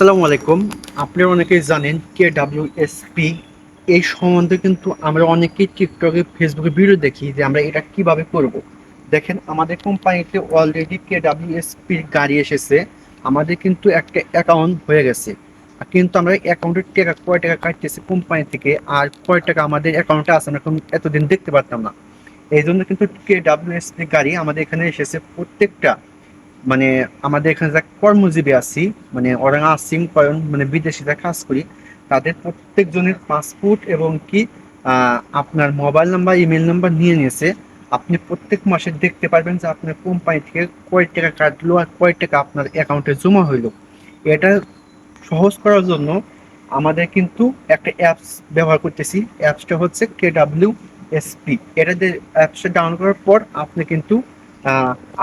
আসসালামু আলাইকুম। আপনারা অনেকেই জানেন কে ডাব্লিউ এস পি এই সম্বন্ধে কিন্তু আমরা অনেকেই টিকটকে ফেসবুকে ভিডিও দেখি যে আমরা এটা কীভাবে করব। দেখেন, আমাদের কোম্পানিতে অলরেডি কে ডাব্লিউ এস পির গাড়ি এসেছে। আমাদের কিন্তু একটা অ্যাকাউন্ট হয়ে গেছে। কিন্তু আমরা অ্যাকাউন্টের টাকা, কয় টাকা কাটতেছি কোম্পানি থেকে, আর কয় টাকা আমাদের অ্যাকাউন্টে আছে আমরা এতদিন দেখতে পারতাম না। এই জন্য কিন্তু কে ডাব্লিউ পি গাড়ি আমাদের এখানে এসেছে প্রত্যেকটা মানে আমাদের এখানে যা কর্মজীবী আছি মানে ওরা আসিম করেন মানে বিদেশিরা কাজ করি, তাদের প্রত্যেকজনের পাসপোর্ট এবং কি আপনার মোবাইল নাম্বার, ইমেল নাম্বার নিয়ে নিয়েছে। আপনি প্রত্যেক মাসে দেখতে পারবেন যে আপনার কোম্পানি থেকে কয় টাকা কাটলো আর কয় টাকা আপনার অ্যাকাউন্টে জমা হইল। এটা সহজ করার জন্য আমাদের কিন্তু একটা অ্যাপস ব্যবহার করতেছি। অ্যাপসটা হচ্ছে কে ডাব্লিউ এসপি এটা অ্যাপসটা ডাউনলোড করার পর আপনি কিন্তু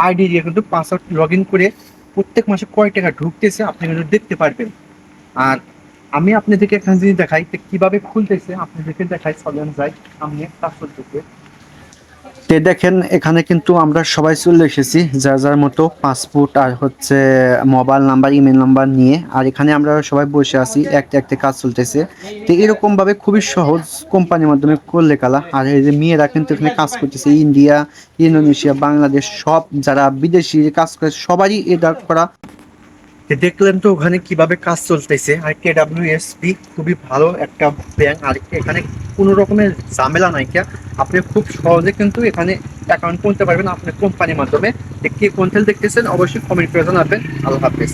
আইডি দিয়ে কিন্তু পাসওয়ার্ড লগ ইন করে প্রত্যেক মাসে কয় টাকা ঢুকতেছে, আপনি কিন্তু দেখতে পারবেন। আর আমি আপনাদেরকে এখানে যদি দেখাই কীভাবে খুলতেছে, আপনাদেরকে দেখাই চলেন যাই সামনে কাজ করতেছে তে দেখেন, এখানে কিন্তু আমরা সবাই চলে এসেছি। যার যার মতো পাসপোর্ট আর হচ্ছে মোবাইল নাম্বার ইমেল নাম্বার নিয়ে। আর এখানে আমরা সবাই বসে আছি একটা একটা কাজ চলতেছে। তো এরকমভাবে খুবই সহজ কোম্পানির মাধ্যমে করলে কালা। আর এই যে মেয়েরা কিন্তু এখানে কাজ করতেছে, ইন্ডিয়া, ইন্দোনেশিয়া, বাংলাদেশ, সব যারা বিদেশি কাজ করে, সবারই এটা করা। দেখলেন তো ওখানে কীভাবে কাজ চলতেছে। আর কে ডাব্লিউ এস পি খুবই ভালো একটা ব্যাংক আর এখানে কোনো রকমের ঝামেলা নাই কে আপনি খুব সহজে কিন্তু এখানে অ্যাকাউন্ট খুলতে পারবেন আপনার কোম্পানির মাধ্যমে। কে কোন দেখতেছেন? অবশ্যই কমেন্ট করে জানাবেন। আল্লাহ হাফেজ।